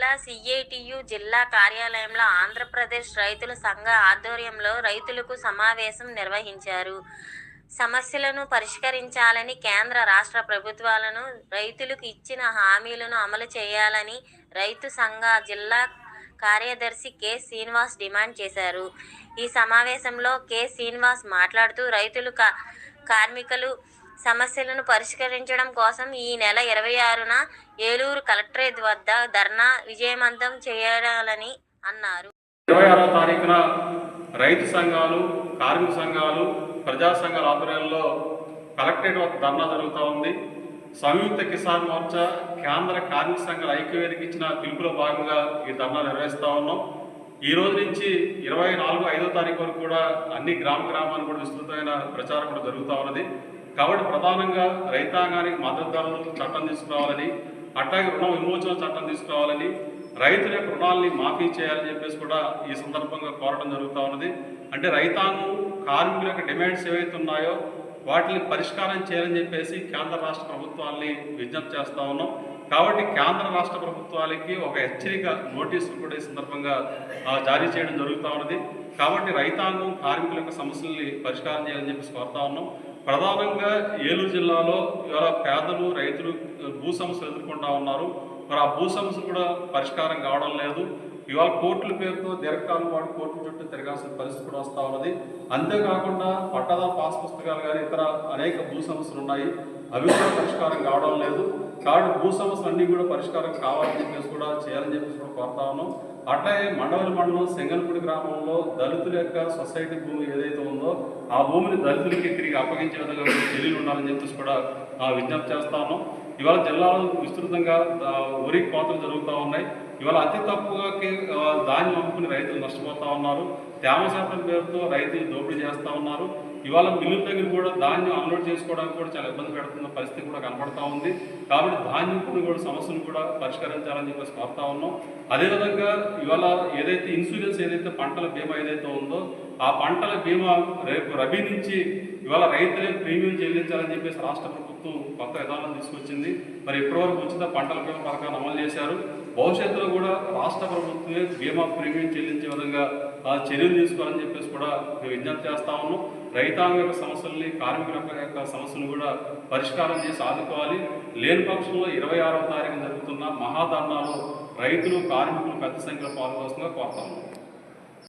జిల్లా సిఐటియు జిల్లా కార్యాలయంలో ఆంధ్రప్రదేశ్ రైతుల సంఘ ఆధ్వర్యంలో రైతులకు సమావేశం నిర్వహించారు. సమస్యలను పరిష్కరించాలని కేంద్ర రాష్ట్ర ప్రభుత్వాలను రైతులకు ఇచ్చిన హామీలను అమలు చేయాలని రైతు సంఘ జిల్లా కార్యదర్శి కె. శ్రీనివాస్ డిమాండ్ చేశారు. ఈ సమావేశంలో కె. శ్రీనివాస్ మాట్లాడుతూ రైతులు కా- కార్మికులు సమస్యలను పరిష్కరించడం కోసం ఈ నెల ఇరవై ఆరున ఏలూరు కలెక్టరేట్ వద్ద ధర్నా విజయవంతం చేయాలని అన్నారు. ఇరవై ఆరో తారీఖున రైతు సంఘాలు కార్మిక సంఘాలు ప్రజా సంఘాల ఆధ్వర్యంలో కలెక్టరేట్ వద్ద ధర్నా జరుగుతూ ఉంది. సంయుక్త కిసాన్ మోర్చా కేంద్ర కార్మిక సంఘాల ఐక్యవేదిక ఇచ్చిన పిలుపులో భాగంగా ఈ ధర్నా నిర్వహిస్తూ ఉన్నాం. ఈ రోజు నుంచి ఇరవై నాలుగు ఐదో తారీఖు వరకు కూడా అన్ని గ్రామ గ్రామాలు కూడా విస్తృతమైన ప్రచారం కూడా జరుగుతూ ఉన్నది. కాబట్టి ప్రధానంగా రైతాంగానికి మద్దతు ధరలు చట్టం తీసుకురావాలని అట్లాగే రుణ విమోచన చట్టం తీసుకురావాలని రైతుల యొక్క రుణాలని మాఫీ చేయాలని చెప్పేసి కూడా ఈ సందర్భంగా కోరడం జరుగుతూ ఉన్నది. అంటే రైతాంగం కార్మికుల యొక్క డిమాండ్స్ ఏవైతే ఉన్నాయో వాటిని పరిష్కారం చేయాలని చెప్పేసి కేంద్ర రాష్ట్ర ప్రభుత్వాలని విజ్ఞప్తి చేస్తూ ఉన్నాం. కాబట్టి కేంద్ర రాష్ట్ర ప్రభుత్వాలకి ఒక హెచ్చరిక నోటీసులు కూడా ఈ సందర్భంగా జారీ చేయడం జరుగుతూ ఉన్నది. కాబట్టి రైతాంగం కార్మికుల యొక్క సమస్యల్ని పరిష్కారం చేయాలని చెప్పేసి కోరుతా ఉన్నాం. ప్రధానంగా ఏలూరు జిల్లాలో ఇవాళ పేదలు రైతులు భూ సమస్యలు ఎదుర్కొంటా ఉన్నారు. మరి ఆ భూ సమస్య కూడా పరిష్కారం కావడం లేదు. ఇవాళ కోర్టుల పేరుతో దీర్ఘకాలం పాటు కోర్టుల చుట్టూ తిరగాల్సిన పరిస్థితి కూడా వస్తూ ఉన్నది. అంతేకాకుండా పట్టదా పాస్ పుస్తకాలు కానీ ఇతర అనేక భూ సమస్యలు ఉన్నాయి. అవి కూడా పరిష్కారం కావడం లేదు. కాబట్టి భూ సమస్యలు అన్నీ కూడా పరిష్కారం కావాలని చెప్పేసి కూడా చేయాలని చెప్పేసి కూడా కోరుతా ఉన్నాం. అట్లాగే మండవలి మండలం సింగల్పూడి గ్రామంలో దళితుల యొక్క సొసైటీ భూమి ఏదైతే ఉందో ఆ భూమిని దళితులకి తిరిగి అప్పగించే విధంగా చర్యలు ఉండాలని చెప్పేసి కూడా విజ్ఞప్తి చేస్తాను ఇవాళ జిల్లాలో విస్తృతంగా ఆ, వరి కోతలు జరుగుతూ ఉన్నాయి. ఇవాళ అతి తక్కువకి ధాన్యం అమ్ముకుని రైతులు నష్టపోతూ ఉన్నారు. తేమ శాతం పేరుతో రైతులు దోపిడీ చేస్తూ ఉన్నారు. ఇవాళ మిల్లుల దగ్గర కూడా ధాన్యం అన్లోడ్ చేసుకోవడానికి కూడా చాలా ఇబ్బంది పెడుతున్న పరిస్థితి కూడా కనపడతా ఉంది. కాబట్టి ధాన్యం కూడా సమస్యను కూడా పరిష్కరించాలని చెప్పేసి కోరుతా ఉన్నాం. అదేవిధంగా ఇవాళ ఏదైతే ఇన్సూరెన్స్ ఏదైతే పంటల బీమా ఏదైతే ఉందో ఆ పంటల బీమా రేపు రబీ నుంచి ఇవాళ రైతులే ప్రీమియం చెల్లించాలని చెప్పేసి రాష్ట్ర ప్రభుత్వం కొత్త విధానం తీసుకొచ్చింది. మరి ఇప్పటివరకు ఉచిత పంటల బీమా పథకాన్ని అమలు చేశారు. భవిష్యత్తులో కూడా రాష్ట్ర ప్రభుత్వమే బీమా ప్రీమియం చెల్లించే విధంగా ఆ, చర్యలు తీసుకోవాలని చెప్పేసి కూడా మేము విజ్ఞప్తి చేస్తా ఉన్నాం. రైతాంగ యొక్క సమస్యల్ని కార్మికుల యొక్క సమస్యలు కూడా పరిష్కారం చేసి ఆదుకోవాలి. లేని పక్షంలో ఇరవై ఆరవ తారీఖున జరుగుతున్న మహాధర్నాలో రైతులు కార్మికులు పెద్ద సంఖ్యలో పాల్గొవలసిందిగా కోరుతా ఉన్నాం.